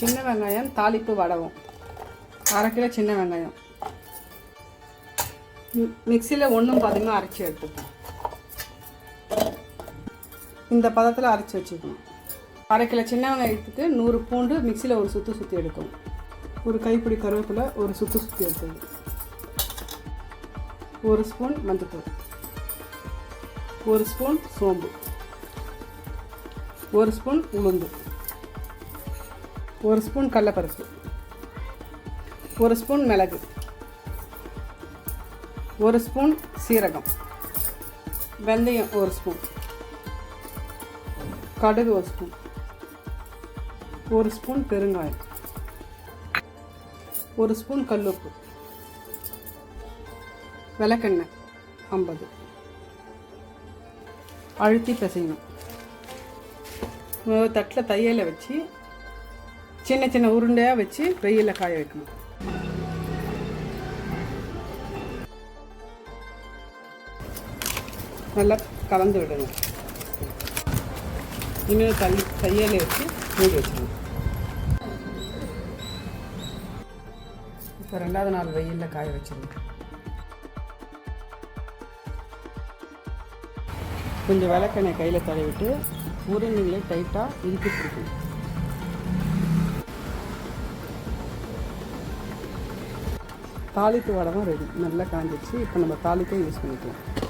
சின்ன வெங்காயம் தாளிப்பு வடவும் அரை கிலோ சின்ன வெங்காயம். மிக்சியில் ஒன்றும் பாதியமாக அரைச்சி எடுத்துப்போம் இந்த பதத்தில் அரைச்சி வச்சுக்கணும். அரை கிலோ சின்ன வெங்காயத்துக்கு நூறு பூண்டு மிக்சியில் ஒரு சுற்று சுற்றி எடுக்கணும். ஒரு கைப்பிடி கருவேப்பிலை ஒரு சுற்று சுற்றி எடுத்துக்கணும். ஒரு ஸ்பூன் மஞ்சத்தூள். ஒரு ஸ்பூன் சோம்பு. ஒரு ஸ்பூன் உளுந்து. ஒரு ஸ்பூன் கடலப்பருப்பு. ஒரு ஸ்பூன் மிளகு. ஒரு ஸ்பூன் சீரகம். வெந்தயம் ஒரு ஸ்பூன். கடுகு ஒரு ஸ்பூன். ஒரு ஸ்பூன் பெருங்காயம். ஒரு ஸ்பூன் கல்லுப்பு. விளக்கெண்ணெய் ஐம்பது. அழுத்தி பிசையணும். தட்டில் தையலை வச்சு சின்ன சின்ன உருண்டையாக வச்சு வெயிலில் காய வைக்கணும். நல்லா கலந்து விடணும். இன்னும் தள்ளி தையலை வச்சு மூடி வச்சுக்கணும். இப்போ ரெண்டாவது நாள் வெயிலில் காய வச்சிடணும் கொஞ்சம் விளக்கெண்ணெய் கையில் தடவிட்டு உருண்டைகளை டைட்டாக இறுக்கி பிடிக்கணும். தாளிப்பு வடமும் ரெடி நல்லா காஞ்சிச்சு இப்போ நம்ம தாளிப்பை யூஸ் பண்ணிக்கலாம்.